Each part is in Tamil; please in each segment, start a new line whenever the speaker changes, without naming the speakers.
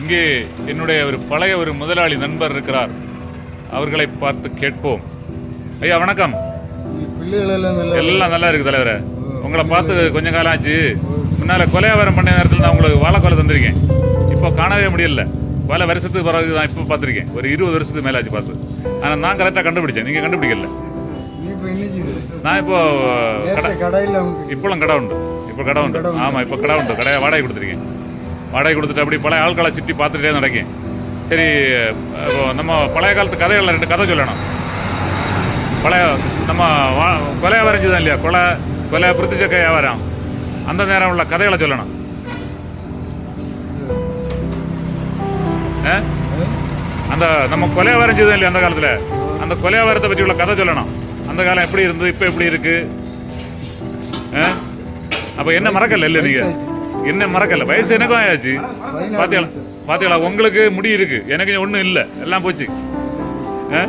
இங்கே என்னுடைய ஒரு பழைய ஒரு முதலாளி நண்பர் இருக்கிறார். அவர்களை பார்த்து கேட்போம். ஐயா வணக்கம்.
எல்லாம் நல்லா
இருக்கு தலைவரே. உங்களை பார்த்து கொஞ்ச காலம் ஆச்சு முன்னால கொலையாவரம் பண்ண நேரத்தில் நான் உங்களுக்கு வாழைக்கொலை தந்திருக்கேன். இப்போ காணவே முடியல. பல வருஷத்துக்கு பிறகு தான் இப்போ பார்த்துருக்கேன். ஒரு இருபது வருஷத்துக்கு மேலே ஆச்சு பார்த்து. ஆனால் நான் கரெக்டாக கண்டுபிடிச்சேன். நீங்கள் கண்டுபிடிக்கல. நான் இப்போ இப்போலாம் கடை உண்டு. இப்போ கடை உண்டு. ஆமாம் இப்போ கடை உண்டு. கடையை வாடகை கொடுத்துருக்கேன். வாடகை கொடுத்துட்டு அப்படி பழைய ஆட்களை சுற்றி பார்த்துட்டே நடக்கும் சரி இப்போ நம்ம பழைய காலத்து கதைகளில் ரெண்டு கதை சொல்லணும். பழைய நம்ம வா கொலை வரைஞ்சது இல்லையா? கொலை கொலை பிரித்திச்சக்க வியாபாரம். அந்த நேரம் உள்ள கதைகளை சொல்லணும். ஆ? அந்த நம்ம கொலை வரைஞ்சது இல்லையா அந்த காலத்தில்? அந்த கொலை வியாபாரத்தை பற்றி உள்ள கதை சொல்லணும். அந்த காலம் எப்படி இருந்தது இப்போ எப்படி இருக்கு? ஆ? அப்ப என்ன மறக்கல இல்லை நீங்கள் என்ன மறக்கல. வயசு எனக்கும் ஆயாச்சு. பாத்தீங்களா பாத்தீங்களா உங்களுக்கு முடி இருக்கு. எனக்கு ஒண்ணும் இல்ல. எல்லாம் போச்சு. ஆ?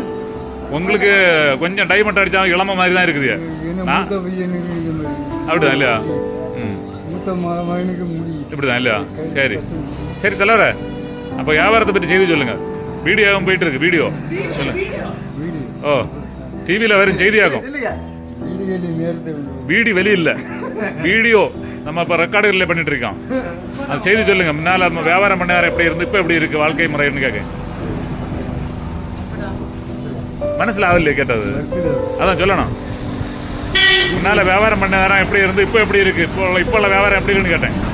உங்களுக்கு கொஞ்சம் டைமண்ட் அடிச்சா இளம மாதிரி தான் இருக்குது அப்படிதான் இல்லையா? இப்படிதான் இல்லையா? சரி. சரி தலைவரே. அப்ப வியாபாரத்தை பற்றி செய்தி சொல்லுங்க. வீடியோவும் போயிட்டு இருக்கு. வீடியோ. சொல்லுங்க. ஓ. டிவியில வெறும் செய்தியாகும்.
வீடுகளில் நேரத்தை விடுவோம்.
வீடி வெளியில்ல. வீடியோ நம்ம இப்ப ரெக்கார்டுகளில் பண்ணிட்டு இருக்கோம் அது செய்தி சொல்லுங்க. முன்னால நம்ம வியாபாரம் பண்ணாரு எப்படி இருந்து இப்ப எப்படி இருக்கு வாழ்க்கை முறைன்னு கேட்க. மனசுல ஆகலையே கேட்டது? அதான் சொல்லணும். முன்னால வியாபாரம் பண்ண நேரம் எப்படி இருந்து இப்போ எப்படி இருக்கு இப்போ இப்போ உள்ள வியாபாரம் எப்படி இருக்குன்னு கேட்டேன்.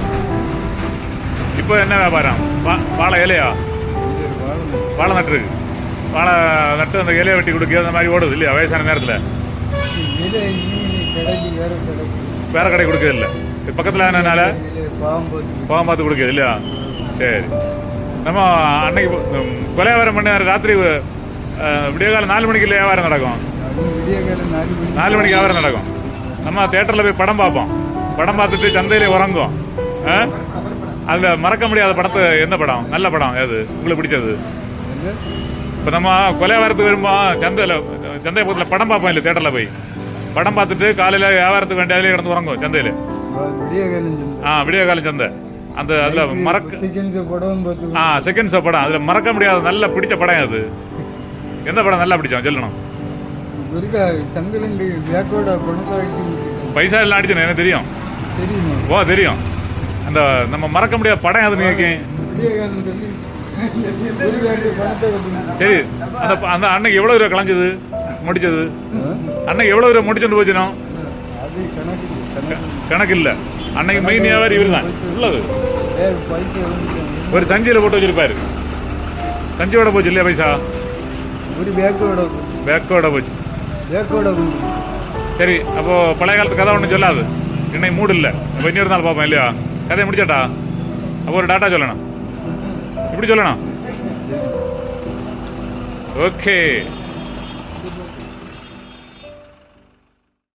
இப்போ என்ன வியாபாரம்? வா- வாழை இலையா. வாழை நட்டு இருக்கு. வாழை நட்டு அந்த இலையை வெட்டி கொடுக்க அந்த மாதிரி ஓடுது இல்லையா? வயசான நேரத்தில்.
கடைக்கு வேற கடைக்கு.
வேற கடை கொடுக்கறது இல்லை. பக்கத்தில் என்னனால பாவம் பார்த்து கொடுக்குது இல்லையா? சரி. நம்ம அன்னைக்கு உம், கொலையாபாரம் பண்ண ராத்திரி விடிய காலம் நாலு மணிக்கு வியாபாரம் நடக்கும்.
நாலு மணி
நாலு மணிக்கு வியாபாரம் நடக்கும். நம்ம தேட்டரில் போய் படம் பார்ப்போம். படம் பார்த்துட்டு சந்தையிலே உறங்குவோம் ஆ? அதுல மறக்க முடியாத படத்தை எந்த படம்? நல்ல படம். எது? உங்களுக்கு பிடிச்சது?
என்ன?
இப்போ நம்ம கொலையாபாரத்துக்கு வரும்போது சந்தையில் சந்தை பக்கத்தில் படம் பார்ப்போம் இல்லை தேட்டரில் போய்? படம் பார்த்துட்டு காலையில் வியாபாரத்துக்கு வேண்டிய அதிலே கிடந்து உறங்குவோம் சந்தையில். ஆ விடிய காலம் சந்தை அந்த அதில் மறக்க ஆ செகண்ட் ஷோ படம் அதில் மறக்க முடியாத நல்ல பிடிச்ச படம் அது எந்த படம் நல்லா பிடிச்சோம் சொல்லணும் பைசா எல்லாம் அடிச்சு எனக்கு தெரியும் ஓ தெரியும் அந்த நம்ம மறக்க முடியாத படம் அது நீங்க
விடிய காலம் சொல்லி ஒரு பேக்கு பணத்தை கொடுக்கணும்.
சரி அந்த அந்த அன்னைக்கு எவ்வளோ ரூபா கலைஞ்சது முடிச்சது? அன்னைக்கு எவ்வளோ ரூபா முடிச்சுட்டு போச்சுனோ
அது கணக்கு இல்லை,
அன்னைக்கு மெயின் வியாபாரி இவர் தான். உள்ளது. ஒரு சஞ்சியில் போட்டு வச்சிருப்பாரு. சஞ்சியோட போச்சு இல்லையா பைசா?
ஒரு பேக்கோட.
பேக்கோட போச்சு.
பேக்கோட.
சரி அப்போ பழைய காலத்து கதை ஒன்றும் சொல்லாது. இன்னைக்கு மூடு இல்லை. அப்போ இன்னொரு நாள் பார்ப்போம் இல்லையா? கதையை முடிச்சாட்டா அப்போ ஒரு டாட்டா சொல்லணும். இப்படி சொல்லணும்? ஓகே